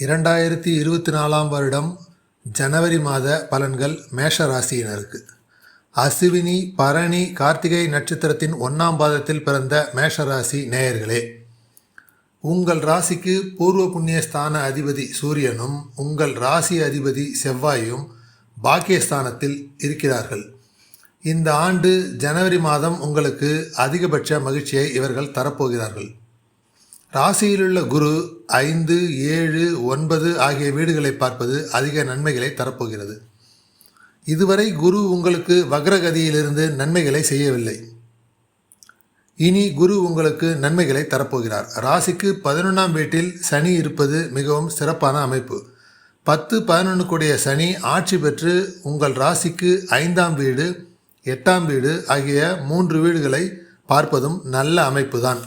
இரண்டாயிரத்தி இருபத்தி நாலாம் வருடம் ஜனவரி மாத பலன்கள் மேஷ ராசியினருக்கு அசுவினி பரணி கார்த்திகை நட்சத்திரத்தின் ஒன்றாம் பாதத்தில் பிறந்த மேஷ ராசி நேயர்களே உங்கள் ராசிக்கு பூர்வ புண்ணியஸ்தான அதிபதி சூரியனும் உங்கள் ராசி அதிபதி செவ்வாயும் பாக்கியஸ்தானத்தில் இருக்கிறார்கள். இந்த ஆண்டு ஜனவரி மாதம் உங்களுக்கு அதிகபட்ச மகிழ்ச்சியை இவர்கள் தரப்போகிறார்கள். ராசியிலுள்ள குரு ஐந்து ஏழு ஒன்பது ஆகிய வீடுகளை பார்ப்பது அதிக நன்மைகளை தரப்போகிறது. இதுவரை குரு உங்களுக்கு வக்ரகதியிலிருந்து நன்மைகளை செய்யவில்லை. இனி குரு உங்களுக்கு நன்மைகளை தரப்போகிறார். ராசிக்கு பதினொன்றாம் வீட்டில் சனி இருப்பது மிகவும் சிறப்பான அமைப்பு. பத்து பதினொன்று கூடிய சனி ஆட்சி பெற்று உங்கள் ராசிக்கு ஐந்தாம் வீடு எட்டாம் வீடு ஆகிய மூன்று வீடுகளை பார்ப்பதும் நல்ல அமைப்பு தான்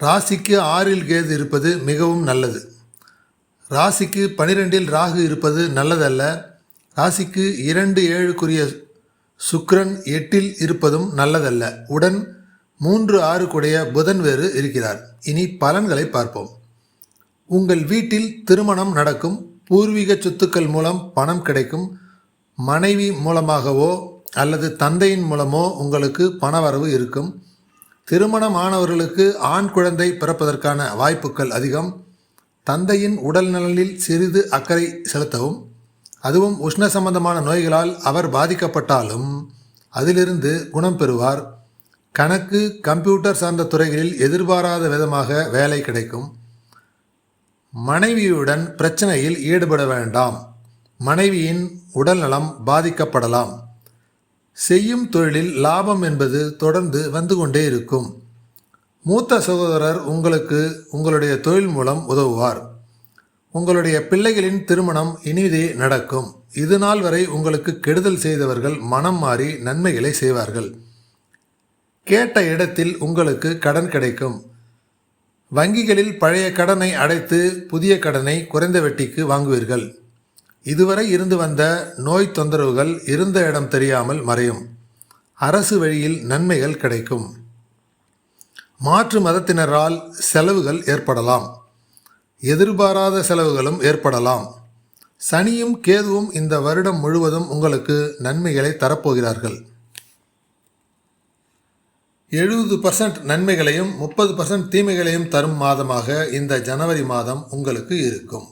ராசிக்கு ஆறில் கேது இருப்பது மிகவும் நல்லது. ராசிக்கு பனிரெண்டில் ராகு இருப்பது நல்லதல்ல. ராசிக்கு இரண்டு ஏழுக்குரிய சுக்ரன் எட்டில் இருப்பதும் நல்லதல்ல. உடன் மூன்று ஆறு குடைய புதன் வேறு இருக்கிறார். இனி பலன்களை பார்ப்போம். உங்கள் வீட்டில் திருமணம் நடக்கும். பூர்வீக சொத்துக்கள் மூலம் பணம் கிடைக்கும். மனைவி மூலமாகவோ அல்லது தந்தையின் மூலமோ உங்களுக்கு பணவரவு இருக்கும். திருமணமானவர்களுக்கு ஆண் குழந்தை பிறப்பதற்கான வாய்ப்புகள் அதிகம். தந்தையின் உடல் நலனில் சிறிது அக்கறை செலுத்தவும் அதுவும் உஷ்ண சம்பந்தமான நோய்களால் அவர் பாதிக்கப்பட்டாலும் அதிலிருந்து குணம் பெறுவார். கணக்கு கம்ப்யூட்டர் சார்ந்த துறைகளில் எதிர்பாராத விதமாக வேலை கிடைக்கும். மனைவியுடன் பிரச்சனையில் ஈடுபட வேண்டாம். மனைவியின் உடல்நலம் பாதிக்கப்படலாம். செய்யும் தொழிலில் லாபம் என்பது தொடர்ந்து வந்து கொண்டே இருக்கும். மூத்த சகோதரர் உங்களுக்கு உங்களுடைய தொழில் மூலம் உதவுவார். உங்களுடைய பிள்ளைகளின் திருமணம் இனிதே நடக்கும். இது நாள் வரை உங்களுக்கு கெடுதல் செய்தவர்கள் மனம் மாறி நன்மைகளை செய்வார்கள். கேட்ட இடத்தில் உங்களுக்கு கடன் கிடைக்கும். வங்கிகளில் பழைய கடனை அடைத்து புதிய கடனை குறைந்த வெட்டிக்கு வாங்குவீர்கள். இதுவரை இருந்து வந்த நோய் தொந்தரவுகள் இருந்த இடம் தெரியாமல் மறையும். அரசு வழியில் நன்மைகள் கிடைக்கும். மாற்று மதத்தினரால் செலவுகள் ஏற்படலாம். எதிர்பாராத செலவுகளும் ஏற்படலாம். சனியும் கேதுவும் இந்த வருடம் முழுவதும் உங்களுக்கு நன்மைகளை தரப்போகிறார்கள். எழுபது பர்சன்ட் நன்மைகளையும் முப்பது பர்சன்ட் தீமைகளையும் தரும் மாதமாக இந்த ஜனவரி மாதம் உங்களுக்கு இருக்கும்.